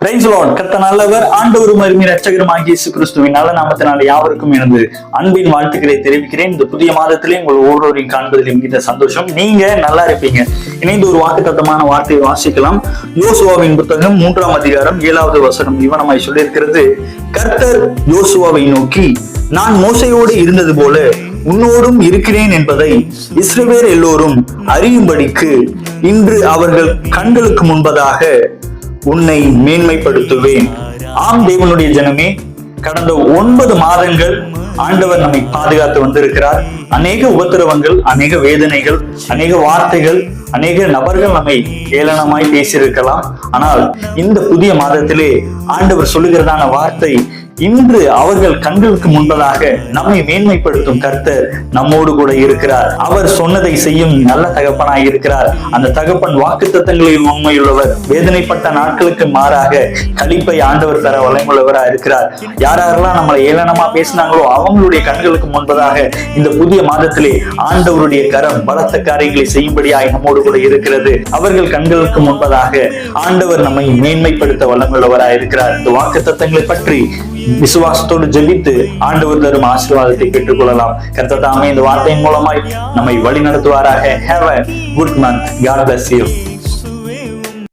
நல்லவர் ஆண்டவரும் அருமை ரட்சகரும் ஆகிய இயேசு கிறிஸ்துவின் நல்ல நாமத்தினால் யாவருக்கும் எனது அன்பின் வாழ்த்துக்களை தெரிவிக்கிறேன். இந்த புதிய மாதத்திலே உங்கள் ஒவ்வொருவரையும் காண்பதில் மிகுந்த சந்தோஷம். நீங்க நல்லா இருப்பீங்க. இணைந்து ஒரு வாக்குத்தத்தமான வார்த்தையை வாசிக்கலாம். யோசுவாவின் புத்தகம் மூன்றாம் அதிகாரம் ஏழாவது வசனம் இவனமாய் சொல்லியிருக்கிறது கர்த்தர் யோசுவாவை நோக்கி நான் மோசையோடு இருந்தது போல உன்னோடும் இருக்கிறேன் என்பதை இஸ்ரவேல் எல்லோரும் அறியும்படிக்கு இன்று அவர்கள் கண்களுக்கு முன்பதாக உன்னை மேன்மைப்படுத்துவேன். ஆம் தேவனுடைய ஜனமே கடந்த ஒன்பது மாதங்கள் ஆண்டவர் நம்மை பாதுகாத்து வந்திருக்கிறார். அநேக உபத்திரவங்கள் அநேக வேதனைகள் அநேக வார்த்தைகள் அநேக நபர்கள் நம்மை ஏளனமாய் பேசியிருக்கலாம். ஆனால் இந்த புதிய மாதத்திலே ஆண்டவர் சொல்லுகிறதான வார்த்தை இன்று அவர்கள் கண்களுக்கு முன்பதாக நம்மை மேன்மைப்படுத்தும் கர்த்தர் நம்மோடு கூட இருக்கிறார். அவர் சொன்னதை செய்யும் நல்ல தகப்பனாய் இருக்கிறார். அந்த தகப்பன் வாக்கு தத்தங்களில் உண்மையுள்ளவர். வேதனைப்பட்ட நாட்களுக்கு மாறாக கழிப்பை ஆண்டவர் தர வளமுள்ளவரா இருக்கிறார். யாரெல்லாம் நம்மளை ஏளனமா பேசினாங்களோ அவங்களுடைய கண்களுக்கு முன்பதாக இந்த புதிய மாதத்திலே ஆண்டவருடைய கரம் பலத்த காரியங்களை செய்யும்படியாய் நம்மோடு கூட இருக்கிறது. அவர்கள் கண்களுக்கு முன்பதாக ஆண்டவர் நம்மை மேன்மைப்படுத்த வல்லமுள்ளவராய் இருக்கிறார். இந்த வாக்கு தத்தங்களை பற்றி விசுவாசத்தோடு ஜெபித்து ஆண்டவர் தரும் ஆசீர்வாதத்தை பெற்றுக்கொள்ளலாம். கொள்ளலாம் தாமே இந்த வார்த்தையின் மூலமாய் நம்மை வழி நடத்துவாராக have a good month God bless you